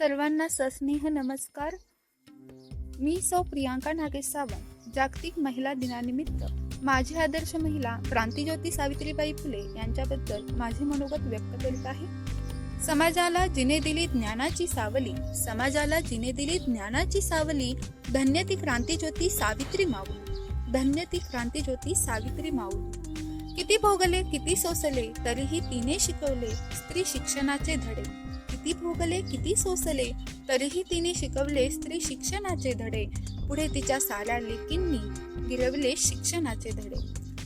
सर्वांना सस्नेह नमस्कार. मी सौ प्रियांका नागेश सावंत जागतिक महिला दिनानिमित्त माझी आदर्श महिला क्रांतीज्योती सावित्रीबाई फुले यांच्याबद्दल माझे मनोगत व्यक्त करीत आहे. समाजाला जिने दिली ज्ञानाची सावली समाजाला जिने दिली ज्ञानाची सावली धन्य ती क्रांतीज्योती सावित्री माऊ धन्य ती क्रांतीज्योती सावित्री माऊ किती भोगले किती सोसले तरीही तिने शिकवले स्त्री शिक्षणाचे धडे. किती भोगले किती सोसले तरीही तिने शिकवले स्त्री शिक्षणाचे धडे. पुढे तिच्या साऱ्या लेकींनी गिरवले शिक्षणाचे धडे.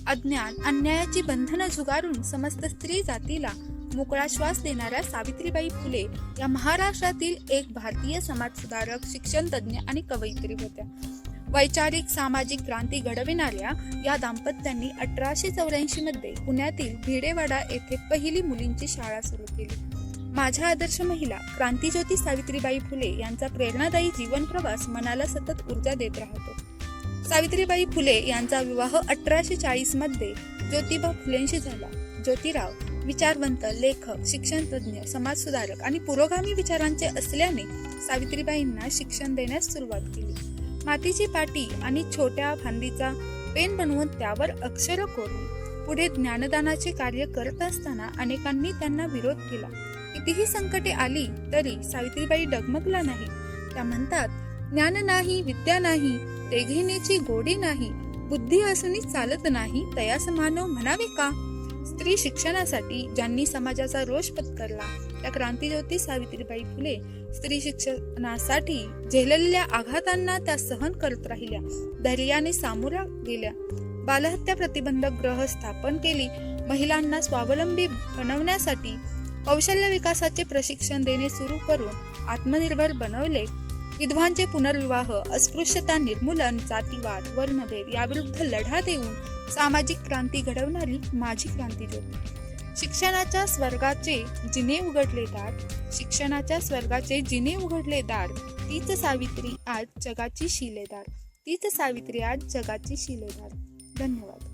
अज्ञान अन्यायाची बंधनं झुगारून समस्त स्त्री जातीला मोकळा श्वास देणाऱ्या सावित्रीबाई फुले या महाराष्ट्रातील एक भारतीय समाजसुधारक शिक्षण तज्ज्ञ आणि कवयित्री होत्या. वैचारिक सामाजिक क्रांती घडविणाऱ्या या दाम्पत्यांनी अठराशे चौऱ्याऐंशी मध्ये पुण्यातील भिडेवाडा येथे पहिली मुलींची शाळा सुरू केली. माझ्या आदर्श महिला क्रांतीज्योती सावित्रीबाई फुले यांचा प्रेरणादायी जीवन प्रवास मनाला सतत ऊर्जा देत राहतो. सावित्रीबाई फुले यांचा विवाह अठराशे चाळीसमध्ये ज्योतिबा फुलेंशी झाला. ज्योतिराव विचारवंत लेखक शिक्षणतज्ज्ञ समाजसुधारक आणि पुरोगामी विचारांचे असल्याने सावित्रीबाईंना शिक्षण देण्यास सुरुवात केली. मातीची पाटी आणि छोट्या फांदीचा पेन बनवून त्यावर अक्षर कोरली. पुढे ज्ञानदानाचे कार्य करत असताना अनेकांनी त्यांना विरोध केला. कितीही संकटे आली तरी सावित्रीबाई डगमगला नाही. त्या म्हणतात ज्ञान नाही विद्या नाही ते घेण्याची गोडी नाही बुद्धी असूनही चालत नाही तयास मानव म्हणावे का? स्त्री शिक्षणासाठी ज्यांनी समाजाचा रोष पत्करला त्या क्रांतीज्योती सावित्रीबाई फुले स्त्री शिक्षणासाठी झेललेल्या आघातांना त्या सहन करत राहिल्या धैर्याने सामोऱ्या गेल्या. बालहत्या प्रतिबंधक ग्रह स्थापन केली महिलांना स्वावलंबी बनवण्यासाठी कौशल्य विकासाचे प्रशिक्षण देणे सुरू करून आत्मनिर्भर बनवले. विधवांचे पुनर्विवाह अस्पृश्यता निर्मूलन जातीवाद वर्णभेद याविरुद्ध लढा देऊन सामाजिक क्रांती घडवणारी माझी क्रांती ज्योती शिक्षणाच्या स्वर्गाचे जिने उघडले दार शिक्षणाच्या स्वर्गाचे जिने उघडले दार तीच सावित्री आज जगाची शिलेदार तीच सावित्री आज जगाची शिलेदार. धन्यवाद.